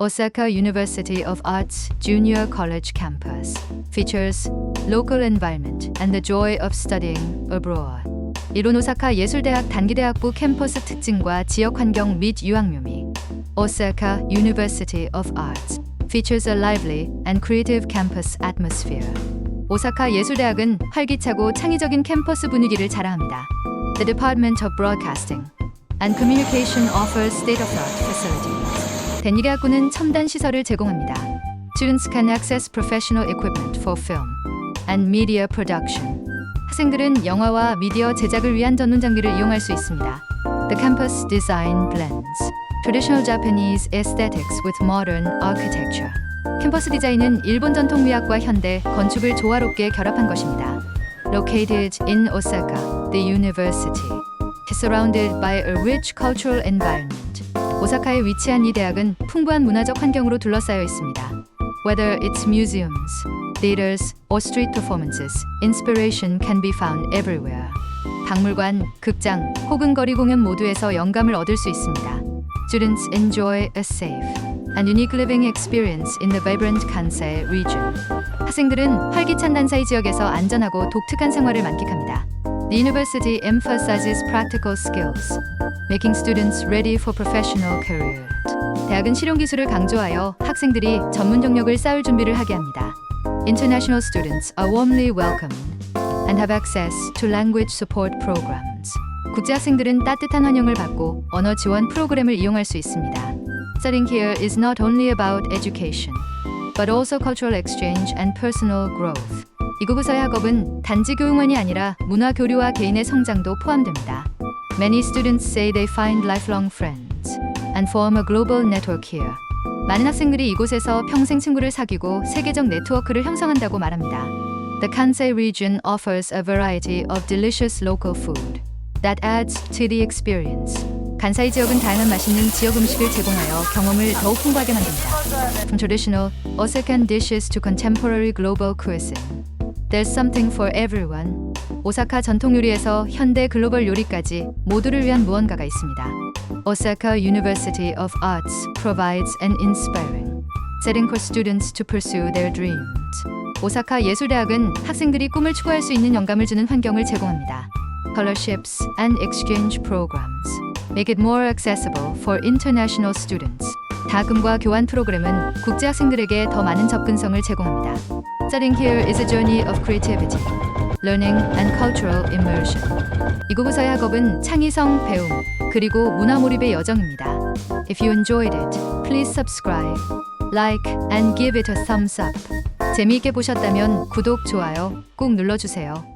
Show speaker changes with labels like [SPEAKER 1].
[SPEAKER 1] Osaka University of Arts Junior College campus features local environment and the joy of studying abroad. 이론 오사카 예술대학 단기대학부 캠퍼스 특징과 지역 환경 및 유학 묘미. Osaka University of Arts features a lively and creative campus atmosphere. 오사카 예술대학은 활기차고 창의적인 캠퍼스 분위기를 자랑합니다. The Department of Broadcasting and Communication offers state-of-the-art facilities. 덴니대학구는 첨단 시설을 제공합니다. Students can access professional equipment for film and media production. 학생들은 영화와 미디어 제작을 위한 전문 장비를 이용할 수 있습니다. The campus design blends traditional Japanese aesthetics with modern architecture. 캠퍼스 디자인은 일본 전통 미학과 현대 건축을 조화롭게 결합한 것입니다. Located in Osaka, the university is surrounded by a rich cultural environment. 오사카에 위치한 이 대학은 풍부한 문화적 환경으로 둘러싸여 있습니다. Whether it's museums, theaters, or street performances, inspiration can be found everywhere. 박물관, 극장, 혹은 거리 공연 모두에서 영감을 얻을 수 있습니다. Students enjoy a safe and unique living experience in the vibrant Kansai region. 학생들은 활기찬 난사이 지역에서 안전하고 독특한 생활을 만끽합니다. The university emphasizes practical skills, making students ready for professional careers. 대학은 실용 기술을 강조하여 학생들이 전문 경력을 쌓을 준비를 하게 합니다. International students are warmly welcomed and have access to language support programs. 국제 학생들은 따뜻한 환영을 받고 언어 지원 프로그램을 이용할 수 있습니다. Studying here is not only about education, but also cultural exchange and personal growth. 이곳에서의 학업은 단지 교육만이 아니라 문화 교류와 개인의 성장도 포함됩니다. Many students say they find lifelong friends and form a global network here. 많은 학생들이 이곳에서 평생 친구를 사귀고 세계적 네트워크를 형성한다고 말합니다. The Kansai region offers a variety of delicious local food that adds to the experience. 간사이 지역은 다양한 맛있는 지역 음식을 제공하여 경험을 더욱 풍부하게 만듭니다. From traditional Osakan dishes to contemporary global cuisine, there's something for everyone. 오사카 전통 요리에서 현대 글로벌 요리까지 모두를 위한 무언가가 있습니다. Osaka University of Arts provides an inspiring setting for students to pursue their dreams. 오사카 예술대학은 학생들이 꿈을 추구할 수 있는 영감을 주는 환경을 제공합니다. Scholarships and exchange programs make it more accessible for international students. 다금과 교환 프로그램은 국제 학생들에게 더 많은 접근성을 제공합니다. Studying here is a journey of creativity, learning and cultural immersion. 이곳에서의 학업은 창의성, 배움, 그리고 문화 몰입의 여정입니다. If you enjoyed it, please subscribe, like, and give it a thumbs up. 재미있게 보셨다면 구독, 좋아요 꼭 눌러주세요.